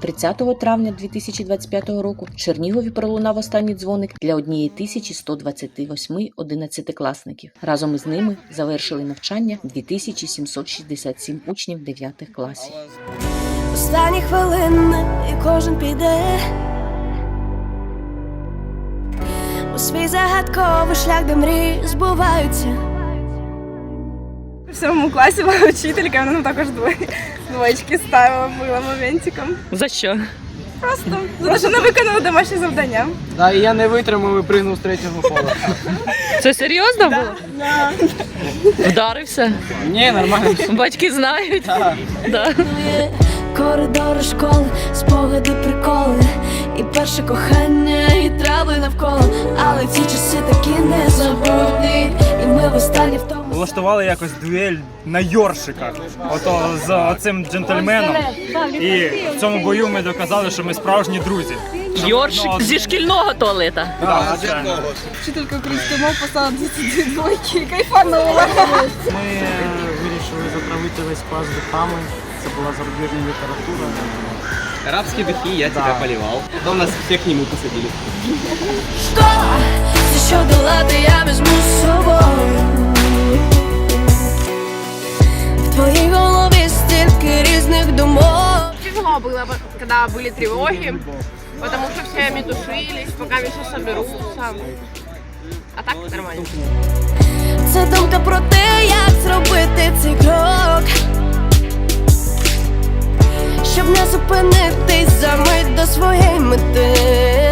30 травня 2025 року в Чернігові пролунав останній дзвоник для однієї 1128 одинадцятикласників. Разом із ними завершили навчання 2767 учнів 9 класів. Останні хвилини і кожен піде у свій загадковий шлях, де мрії збуваються. В сьомому класі моя вчителька, вона нам також двоє- двоєчки ставила, була моментиком. За що? Просто за те, що не виконала домашнє завдання. Да, і я не витримав і пригнув з третього поверху. Це серйозно було? Вдарився. Ні, нормально. Батьки знають. Так. Да. Коридори школи, спогади, приколи, і перше кохання, і трави навколо. Але ці часи такі незабутні, влаштували якось дуель на Йоршиках. Ото з цим джентльменом. І в цьому бою ми доказали, що ми справжні друзі. Йоршик ну, зі шкільного туалета. Вчителька української мови поставила 22 двойки і кайфанула. Ми е, вирішили затравити весь клас духами. Це була зарубіжна література. Арабские духи, я тебя поливал. Потом нас всех к нему посадили. Школа, це що долати я візьму з собою. Было, когда были тревоги, потому что все метушились, пока все соберутся. А так нормально. Це думка про те, як зробити цей крок. Щоб не зупинитись за мить до своєї мети.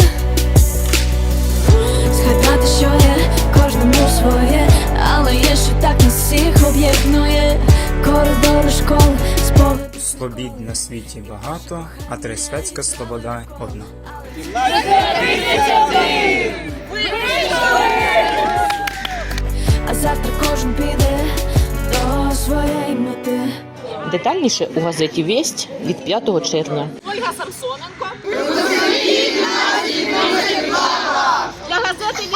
Слобід на світі багато, а трисвятська слобода одна. А завтра кожен піде до своєї мети. Детальніше у газеті Весть від 5 червня. Ольга Самсоненко. Для газети